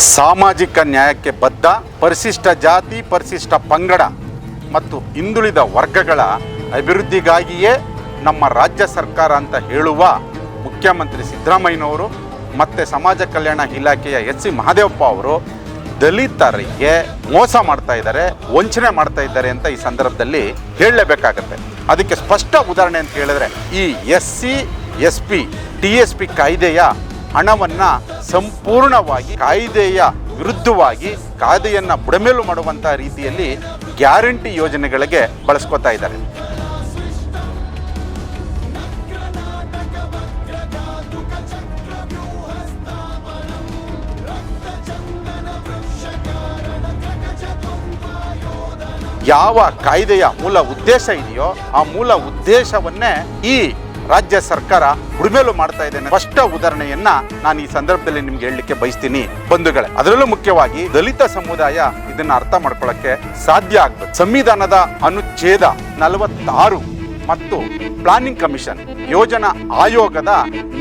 ಸಾಮಾಜಿಕ ನ್ಯಾಯಕ್ಕೆ ಬದ್ಧ, ಪರಿಶಿಷ್ಟ ಜಾತಿ, ಪರಿಶಿಷ್ಟ ಪಂಗಡ ಮತ್ತು ಹಿಂದುಳಿದ ವರ್ಗಗಳ ಅಭಿವೃದ್ಧಿಗಾಗಿಯೇ ನಮ್ಮ ರಾಜ್ಯ ಸರ್ಕಾರ ಅಂತ ಹೇಳುವ ಮುಖ್ಯಮಂತ್ರಿ ಸಿದ್ದರಾಮಯ್ಯನವರು ಮತ್ತು ಸಮಾಜ ಕಲ್ಯಾಣ ಇಲಾಖೆಯ ಎಸ್ ಸಿ ಮಹದೇವಪ್ಪ ಅವರು ದಲಿತರಿಗೆ ಮೋಸ ಮಾಡ್ತಾ ಇದ್ದಾರೆ, ವಂಚನೆ ಮಾಡ್ತಾ ಇದ್ದಾರೆ ಅಂತ ಈ ಸಂದರ್ಭದಲ್ಲಿ ಹೇಳಲೇಬೇಕಾಗತ್ತೆ. ಅದಕ್ಕೆ ಸ್ಪಷ್ಟ ಉದಾಹರಣೆ ಅಂತ ಹೇಳಿದ್ರೆ ಈ S C, S P, T S P ಕಾಯ್ದೆಯ ಹಣವನ್ನು ಸಂಪೂರ್ಣವಾಗಿ ಕಾಯ್ದೆಯ ವಿರುದ್ಧವಾಗಿ ಕಾಯ್ದೆಯನ್ನು ಬುಡಮೇಲು ಮಾಡುವಂಥ ರೀತಿಯಲ್ಲಿ ಗ್ಯಾರಂಟಿ ಯೋಜನೆಗಳಿಗೆ ಬಳಸ್ಕೊತಾ ಇದ್ದಾರೆ. ಯಾವ ಕಾಯ್ದೆಯ ಮೂಲ ಉದ್ದೇಶ ಇದೆಯೋ ಆ ಮೂಲ ಉದ್ದೇಶವನ್ನೇ ಈ ರಾಜ್ಯ ಸರ್ಕಾರ ಉಡುಮೆಲು ಮಾಡ್ತಾ ಇದೆ ಸ್ಪಷ್ಟ ಉದಾಹರಣೆಯನ್ನ ನಾನು ಈ ಸಂದರ್ಭದಲ್ಲಿ ನಿಮ್ಗೆ ಹೇಳಲಿಕ್ಕೆ ಬಯಸ್ತೀನಿ. ಬಂಧುಗಳೇ, ಅದರಲ್ಲೂ ಮುಖ್ಯವಾಗಿ ದಲಿತ ಸಮುದಾಯ ಇದನ್ನ ಅರ್ಥ ಮಾಡ್ಕೊಳ್ಳಕ್ಕೆ ಸಾಧ್ಯ ಆಗ್ಬೇಕು. ಸಂವಿಧಾನದ ಅನುಚ್ಛೇದ ನಲವತ್ತಾರು ಮತ್ತು ಪ್ಲಾನಿಂಗ್ ಕಮಿಷನ್ ಯೋಜನಾ ಆಯೋಗದ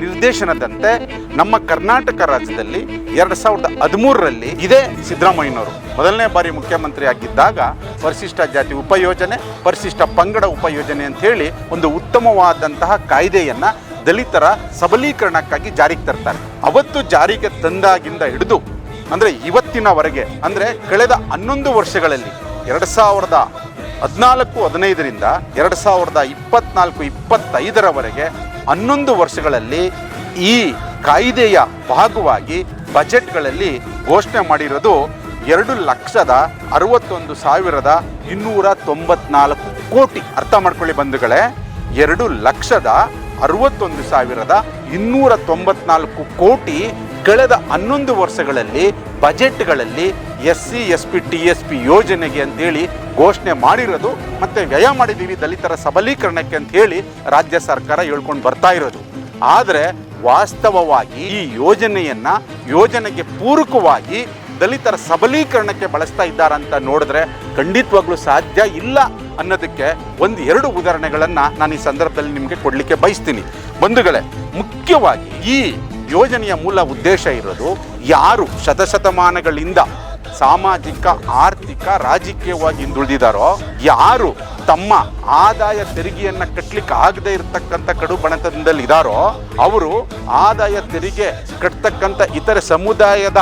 ನಿರ್ದೇಶನದಂತೆ ನಮ್ಮ ಕರ್ನಾಟಕ ರಾಜ್ಯದಲ್ಲಿ ಎರಡ್ ಸಾವಿರದ ಹದಿಮೂರರಲ್ಲಿ ಇದೇ ಸಿದ್ದರಾಮಯ್ಯನವರು ಮೊದಲನೇ ಬಾರಿ ಮುಖ್ಯಮಂತ್ರಿ ಆಗಿದ್ದಾಗ ಪರಿಶಿಷ್ಟ ಜಾತಿ ಉಪಯೋಜನೆ, ಪರಿಶಿಷ್ಟ ಪಂಗಡ ಉಪಯೋಜನೆ ಅಂತ ಹೇಳಿ ಒಂದು ಉತ್ತಮವಾದಂತಹ ಕಾಯ್ದೆಯನ್ನು ದಲಿತರ ಸಬಲೀಕರಣಕ್ಕಾಗಿ ಜಾರಿಗೆ ತರ್ತಾರೆ. ಅವತ್ತು ಜಾರಿಗೆ ತಂದಾಗಿಂದ ಹಿಡಿದು ಅಂದ್ರೆ ಇವತ್ತಿನವರೆಗೆ ಅಂದ್ರೆ ಕಳೆದ ಹನ್ನೊಂದು ವರ್ಷಗಳಲ್ಲಿ ಎರಡು ಸಾವಿರದ ಹದಿನಾಲ್ಕು, ಹದಿನೈದರಿಂದ ಎರಡು ಸಾವಿರದ ಇಪ್ಪತ್ನಾಲ್ಕು, ಇಪ್ಪತ್ತೈದರವರೆಗೆ ಹನ್ನೊಂದು ವರ್ಷಗಳಲ್ಲಿ ಈ ಕಾಯ್ದೆಯ ಭಾಗವಾಗಿ ಬಜೆಟ್ಗಳಲ್ಲಿ ಘೋಷಣೆ ಮಾಡಿರೋದು ಎರಡು ಲಕ್ಷದ ಅರವತ್ತೊಂದು ಸಾವಿರದ ಇನ್ನೂರ ತೊಂಬತ್ನಾಲ್ಕು ಕೋಟಿ. ಅರ್ಥ ಮಾಡ್ಕೊಳ್ಳಿ ಬಂಧುಗಳೇ, ಎರಡು ಲಕ್ಷದ ಅರವತ್ತೊಂದು ಸಾವಿರದ ಇನ್ನೂರ ತೊಂಬತ್ನಾಲ್ಕು ಕೋಟಿ ಕಳೆದ ಹನ್ನೊಂದು ವರ್ಷಗಳಲ್ಲಿ ಬಜೆಟ್ಗಳಲ್ಲಿ S C S P T S P ಯೋಜನೆಗೆ ಅಂತೇಳಿ ಘೋಷಣೆ ಮಾಡಿರೋದು. ಮತ್ತೆ ವ್ಯಯ ಮಾಡಿದ್ದೀವಿ ದಲಿತರ ಸಬಲೀಕರಣಕ್ಕೆ ಅಂತ ಹೇಳಿ ರಾಜ್ಯ ಸರ್ಕಾರ ಹೇಳ್ಕೊಂಡು ಬರ್ತಾ ಇರೋದು. ಆದರೆ ವಾಸ್ತವವಾಗಿ ಈ ಯೋಜನೆಯನ್ನ ಯೋಜನೆಗೆ ಪೂರಕವಾಗಿ ದಲಿತರ ಸಬಲೀಕರಣಕ್ಕೆ ಬಳಸ್ತಾ ಇದ್ದಾರಂತ ನೋಡಿದ್ರೆ ಖಂಡಿತವಾಗ್ಲೂ ಸಾಧ್ಯ ಇಲ್ಲ ಅನ್ನೋದಕ್ಕೆ ಒಂದು ಎರಡು ಉದಾಹರಣೆಗಳನ್ನು ನಾನು ಈ ಸಂದರ್ಭದಲ್ಲಿ ನಿಮಗೆ ಕೊಡಲಿಕ್ಕೆ ಬಯಸ್ತೀನಿ. ಬಂಧುಗಳೇ, ಮುಖ್ಯವಾಗಿ ಈ ಯೋಜನೆಯ ಮೂಲ ಉದ್ದೇಶ ಇರೋದು ಯಾರು ಶತಶತಮಾನಗಳಿಂದ ಸಾಮಾಜಿಕ, ಆರ್ಥಿಕ, ರಾಜಕೀಯವಾಗಿ ಹಿಂದುಳಿದಿದ್ದಾರೋ ಯಾರು ತಮ್ಮ ಆದಾಯ ತೆರಿಗೆಯನ್ನ ಕಟ್ಟಲಿಕ್ಕೆ ಆಗದೆ ಇರತಕ್ಕಂಥ ಕಡು ಬಣತನದಲ್ಲಿ ಇದ್ದಾರೋ ಅವರು ಆದಾಯ ತೆರಿಗೆ ಕಟ್ತಕ್ಕಂಥ ಇತರೆ ಸಮುದಾಯದ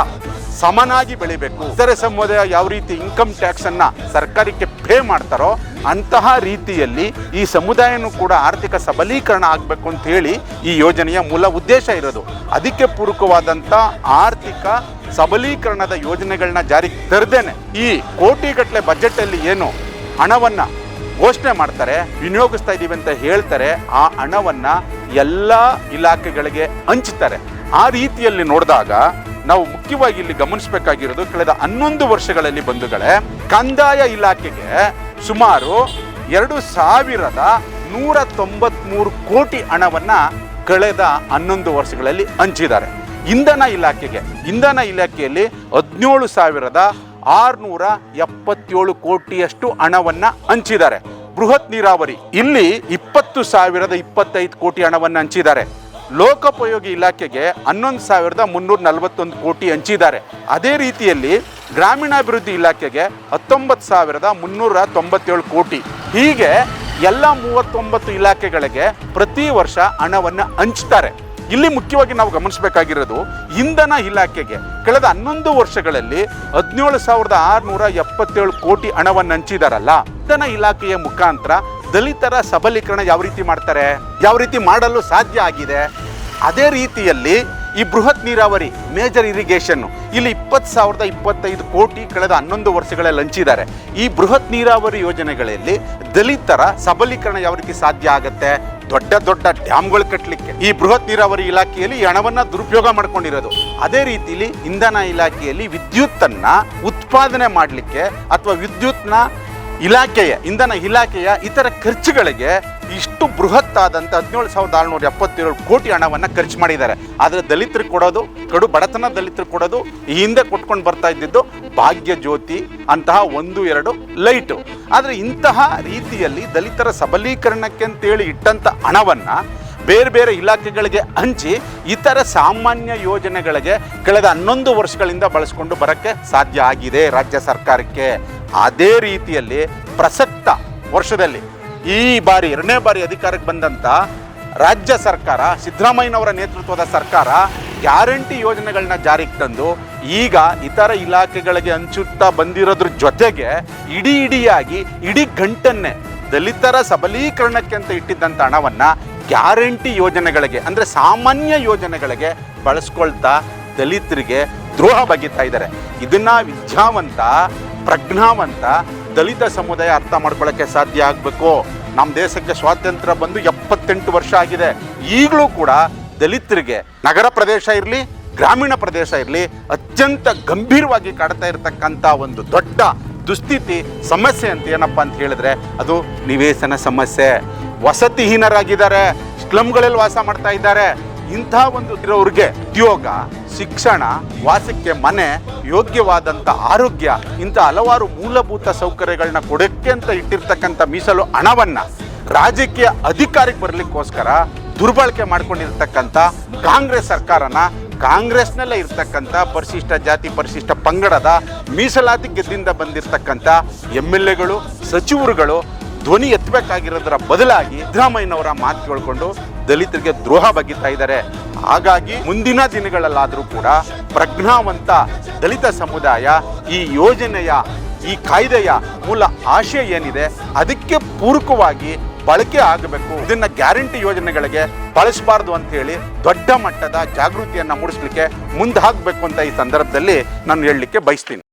ಸಮನಾಗಿ ಬೆಳಿಬೇಕು. ಇತರೆ ಸಮುದಾಯ ಯಾವ ರೀತಿ ಇನ್ಕಮ್ ಟ್ಯಾಕ್ಸ್ ಅನ್ನ ಸರ್ಕಾರಕ್ಕೆ ಪೇ ಮಾಡ್ತಾರೋ, ಅಂತಹ ರೀತಿಯಲ್ಲಿ ಈ ಸಮುದಾಯನೂ ಕೂಡ ಆರ್ಥಿಕ ಸಬಲೀಕರಣ ಆಗಬೇಕು ಅಂತ ಹೇಳಿ ಈ ಯೋಜನೆಯ ಮೂಲ ಉದ್ದೇಶ ಇರೋದು. ಅದಕ್ಕೆ ಪೂರಕವಾದಂಥ ಆರ್ಥಿಕ ಸಬಲೀಕರಣದ ಯೋಜನೆಗಳನ್ನ ಜಾರಿಗೆ ತರದೇನೆ. ಈ ಕೋಟಿಗಟ್ಟಲೆ ಬಜೆಟ್ ಅಲ್ಲಿ ಏನು ಹಣವನ್ನ ಘೋಷಣೆ ಮಾಡ್ತಾರೆ, ವಿನಿಯೋಗಿಸ್ತಾ ಇದ್ದೀವಿ ಅಂತ ಹೇಳ್ತಾರೆ, ಆ ಹಣವನ್ನ ಎಲ್ಲ ಇಲಾಖೆಗಳಿಗೆ ಹಂಚ್ತಾರೆ. ಆ ರೀತಿಯಲ್ಲಿ ನೋಡಿದಾಗ ನಾವು ಮುಖ್ಯವಾಗಿ ಇಲ್ಲಿ ಗಮನಿಸಬೇಕಾಗಿರೋದು ಕಳೆದ ಹನ್ನೊಂದು ವರ್ಷಗಳಲ್ಲಿ ಬಂಧುಗಳೇ, ಕಂದಾಯ ಇಲಾಖೆಗೆ ಸುಮಾರು ಎರಡು ಸಾವಿರದ ನೂರ ತೊಂಬತ್ಮೂರು ಕೋಟಿ ಹಣವನ್ನ ಕಳೆದ ಹನ್ನೊಂದು ವರ್ಷಗಳಲ್ಲಿ ಹಂಚಿದ್ದಾರೆ. ಇಂಧನ ಇಲಾಖೆಗೆ, ಇಂಧನ ಇಲಾಖೆಯಲ್ಲಿ ಹದಿನೇಳು ಸಾವಿರದ ಆರುನೂರ ಎಪ್ಪತ್ತೇಳು ಕೋಟಿಯಷ್ಟು ಹಣವನ್ನ ಹಂಚಿದ್ದಾರೆ. ಬೃಹತ್ ನೀರಾವರಿ. ಇಲ್ಲಿ ಇಪ್ಪತ್ತು ಸಾವಿರದ ಇಪ್ಪತ್ತೈದು ಕೋಟಿ ಹಣವನ್ನು ಹಂಚಿದ್ದಾರೆ. ಲೋಕೋಪಯೋಗಿ ಇಲಾಖೆಗೆ ಹನ್ನೊಂದು ಸಾವಿರದ ಮುನ್ನೂರ ನಲವತ್ತೊಂದು ಕೋಟಿ ಹಂಚಿದ್ದಾರೆ. ಅದೇ ರೀತಿಯಲ್ಲಿ ಗ್ರಾಮೀಣಾಭಿವೃದ್ಧಿ ಇಲಾಖೆಗೆ ಹತ್ತೊಂಬತ್ತು ಸಾವಿರದ ಮುನ್ನೂರ ತೊಂಬತ್ತೇಳು ಕೋಟಿ. ಹೀಗೆ ಎಲ್ಲ ಮೂವತ್ತೊಂಬತ್ತು ಇಲಾಖೆಗಳಿಗೆ ಪ್ರತಿ ವರ್ಷ ಹಣವನ್ನು ಹಂಚ್ತಾರೆ. ಇಲ್ಲಿ ಮುಖ್ಯವಾಗಿ ನಾವು ಗಮನಿಸಬೇಕಾಗಿರೋದು ಇಂಧನ ಇಲಾಖೆಗೆ ಕಳೆದ ಹನ್ನೊಂದು ವರ್ಷಗಳಲ್ಲಿ ಹದಿನೇಳು ಸಾವಿರದ ಆರುನೂರ ಎಪ್ಪತ್ತೇಳು ಕೋಟಿ ಹಣವನ್ನು ಹಂಚಿದಾರಲ್ಲ, ಇಂಧನ ಇಲಾಖೆಯ ಮುಖಾಂತರ ದಲಿತರ ಸಬಲೀಕರಣ ಯಾವ ರೀತಿ ಮಾಡ್ತಾರೆ? ಯಾವ ರೀತಿ ಮಾಡಲು ಸಾಧ್ಯ ಆಗಿದೆ? ಅದೇ ರೀತಿಯಲ್ಲಿ ಈ ಬೃಹತ್ ನೀರಾವರಿ ಮೇಜರ್ ಇರಿಗೇಷನ್ ಇಲ್ಲಿ ಇಪ್ಪತ್ತು ಸಾವಿರದ ಇಪ್ಪತ್ತೈದು ಕೋಟಿ ಕಳೆದ ಹನ್ನೊಂದು ವರ್ಷಗಳಲ್ಲಿ ಹಂಚಿದ್ದಾರೆ. ಈ ಬೃಹತ್ ನೀರಾವರಿ ಯೋಜನೆಗಳಲ್ಲಿ ದಲಿತರ ಸಬಲೀಕರಣ ಯಾವ ರೀತಿ ಸಾಧ್ಯ ಆಗತ್ತೆ? ದೊಡ್ಡ ದೊಡ್ಡ ಡ್ಯಾಮ್ಗಳು ಕಟ್ಟಲಿಕ್ಕೆ ಈ ಬೃಹತ್ ನೀರಾವರಿ ಇಲಾಖೆಯಲ್ಲಿ ಹಣವನ್ನ ದುರುಪಯೋಗ ಮಾಡ್ಕೊಂಡಿರೋದು. ಅದೇ ರೀತಿಲಿ ಇಂಧನ ಇಲಾಖೆಯಲ್ಲಿ ವಿದ್ಯುತ್ತನ್ನ ಉತ್ಪಾದನೆ ಮಾಡಲಿಕ್ಕೆ ಅಥವಾ ವಿದ್ಯುತ್ನ ಇಲಾಖೆಯ, ಇಂಧನ ಇಲಾಖೆಯ ಇತರ ಖರ್ಚುಗಳಿಗೆ ಇಷ್ಟು ಬೃಹತ್ ಆದಂಥ ಹದಿನೇಳು ಸಾವಿರದ ಆರುನೂರ ಎಪ್ಪತ್ತೇಳು ಕೋಟಿ ಹಣವನ್ನು ಖರ್ಚು ಮಾಡಿದ್ದಾರೆ. ಆದರೆ ದಲಿತರಿಗೆ ಕೊಡೋದು, ಕಡು ಬಡತನ ದಲಿತರಿಗೆ ಕೊಡೋದು, ಈ ಹಿಂದೆ ಕೊಟ್ಕೊಂಡು ಬರ್ತಾ ಇದ್ದಿದ್ದು ಭಾಗ್ಯ ಜ್ಯೋತಿ ಅಂತಹ ಒಂದು, ಎರಡು ಲೈಟು. ಆದರೆ ಇಂತಹ ರೀತಿಯಲ್ಲಿ ದಲಿತರ ಸಬಲೀಕರಣಕ್ಕೆ ಅಂತೇಳಿ ಇಟ್ಟಂಥ ಹಣವನ್ನು ಬೇರೆ ಬೇರೆ ಇಲಾಖೆಗಳಿಗೆ ಹಂಚಿ ಇತರ ಸಾಮಾನ್ಯ ಯೋಜನೆಗಳಿಗೆ ಕಳೆದ ಹನ್ನೊಂದು ವರ್ಷಗಳಿಂದ ಬಳಸ್ಕೊಂಡು ಬರೋಕ್ಕೆ ಸಾಧ್ಯ ಆಗಿದೆ ರಾಜ್ಯ ಸರ್ಕಾರಕ್ಕೆ. ಅದೇ ರೀತಿಯಲ್ಲಿ ಪ್ರಸಕ್ತ ವರ್ಷದಲ್ಲಿ ಈ ಬಾರಿ, ಎರಡನೇ ಬಾರಿ ಅಧಿಕಾರಕ್ಕೆ ಬಂದಂಥ ರಾಜ್ಯ ಸರ್ಕಾರ, ಸಿದ್ದರಾಮಯ್ಯನವರ ನೇತೃತ್ವದ ಸರ್ಕಾರ ಗ್ಯಾರಂಟಿ ಯೋಜನೆಗಳನ್ನ ಜಾರಿಗೆ ತಂದು ಈಗ ಇತರ ಇಲಾಖೆಗಳಿಗೆ ಹಂಚುತ್ತಾ ಬಂದಿರೋದ್ರ ಜೊತೆಗೆ ಇಡೀ ಇಡಿಯಾಗಿ, ಇಡೀ ಗಂಟನ್ನೇ ದಲಿತರ ಸಬಲೀಕರಣಕ್ಕೆ ಅಂತ ಇಟ್ಟಿದ್ದಂಥ ಹಣವನ್ನ ಗ್ಯಾರಂಟಿ ಯೋಜನೆಗಳಿಗೆ, ಅಂದರೆ ಸಾಮಾನ್ಯ ಯೋಜನೆಗಳಿಗೆ ಬಳಸ್ಕೊಳ್ತಾ ದಲಿತರಿಗೆ ದ್ರೋಹ ಬಗೆತಾ ಇದ್ದಾರೆ. ಇದನ್ನ ವಿದ್ಯಾವಂತ, ಪ್ರಜ್ಞಾವಂತ ದಲಿತ ಸಮುದಾಯ ಅರ್ಥ ಮಾಡ್ಕೊಳ್ಳೋಕ್ಕೆ ಸಾಧ್ಯ ಆಗಬೇಕು. ನಮ್ಮ ದೇಶಕ್ಕೆ ಸ್ವಾತಂತ್ರ್ಯ ಬಂದು ಎಪ್ಪತ್ತೆಂಟು ವರ್ಷ ಆಗಿದೆ. ಈಗಲೂ ಕೂಡ ದಲಿತರಿಗೆ ನಗರ ಪ್ರದೇಶ ಇರಲಿ, ಗ್ರಾಮೀಣ ಪ್ರದೇಶ ಇರಲಿ ಅತ್ಯಂತ ಗಂಭೀರವಾಗಿ ಕಾಡ್ತಾ ಇರತಕ್ಕಂಥ ಒಂದು ದೊಡ್ಡ ದುಸ್ಥಿತಿ, ಸಮಸ್ಯೆ ಅಂತ ಏನಪ್ಪ ಅಂತ ಹೇಳಿದ್ರೆ ಅದು ನಿವೇಶನ ಸಮಸ್ಯೆ. ವಸತಿಹೀನರಾಗಿದ್ದಾರೆ ಸ್ಲಮ್ಗಳಲ್ಲಿ ವಾಸ ಮಾಡ್ತಾ ಇದ್ದಾರೆ. ಇಂಥ ಒಂದು ಇರೋರಿಗೆ ಉದ್ಯೋಗ ಶಿಕ್ಷಣ, ವಾಸಕ್ಕೆ ಮನೆ, ಯೋಗ್ಯವಾದಂಥ ಆರೋಗ್ಯ, ಇಂಥ ಹಲವಾರು ಮೂಲಭೂತ ಸೌಕರ್ಯಗಳನ್ನ ಕೊಡಕ್ಕೆ ಅಂತ ಇಟ್ಟಿರ್ತಕ್ಕಂಥ ಮೀಸಲು ಹಣವನ್ನ ರಾಜಕೀಯ ಅಧಿಕಾರಕ್ಕೆ ಬರಲಿಕ್ಕೋಸ್ಕರ ದುರ್ಬಳಕೆ ಮಾಡ್ಕೊಂಡಿರ್ತಕ್ಕಂಥ ಕಾಂಗ್ರೆಸ್ ಸರ್ಕಾರನ ಕಾಂಗ್ರೆಸ್ನಲ್ಲೇ ಇರ್ತಕ್ಕಂಥ ಪರಿಶಿಷ್ಟ ಜಾತಿ, ಪರಿಶಿಷ್ಟ ಪಂಗಡದ ಮೀಸಲಾತಿ ಗೆದ್ದಿಂದ ಬಂದಿರತಕ್ಕಂಥ ಎಂ ಎಲ್ ಎಗಳು ಸಚಿವರುಗಳು ಧ್ವನಿ ಎತ್ತಬೇಕಾಗಿರೋದರ ಬದಲಾಗಿ ಸಿದ್ದರಾಮಯ್ಯನವರ ಮಾತು ಕೇಳ್ಕೊಂಡು ದಲಿತರಿಗೆ ದ್ರೋಹ ಬಗೆತಾ ಇದ್ದಾರೆ. ಹಾಗಾಗಿ ಮುಂದಿನ ದಿನಗಳಲ್ಲಾದರೂ ಕೂಡ ಪ್ರಜ್ಞಾವಂತ ದಲಿತ ಸಮುದಾಯ ಈ ಯೋಜನೆಯ, ಈ ಕಾಯ್ದೆಯ ಮೂಲ ಆಶಯ ಏನಿದೆ, ಅದಕ್ಕೆ ಪೂರಕವಾಗಿ ಬಳಕೆ ಆಗಬೇಕು. ಇದನ್ನ ಗ್ಯಾರಂಟಿ ಯೋಜನೆಗಳಿಗೆ ಬಳಸಬಾರ್ದು ಅಂತ ಹೇಳಿ ದೊಡ್ಡ ಮಟ್ಟದ ಜಾಗೃತಿಯನ್ನ ಮೂಡಿಸ್ಲಿಕ್ಕೆ ಮುಂದೆ ಹಾಕಬೇಕು ಅಂತ ಈ ಸಂದರ್ಭದಲ್ಲಿ ನಾನು ಹೇಳಲಿಕ್ಕೆ ಬಯಸ್ತೀನಿ.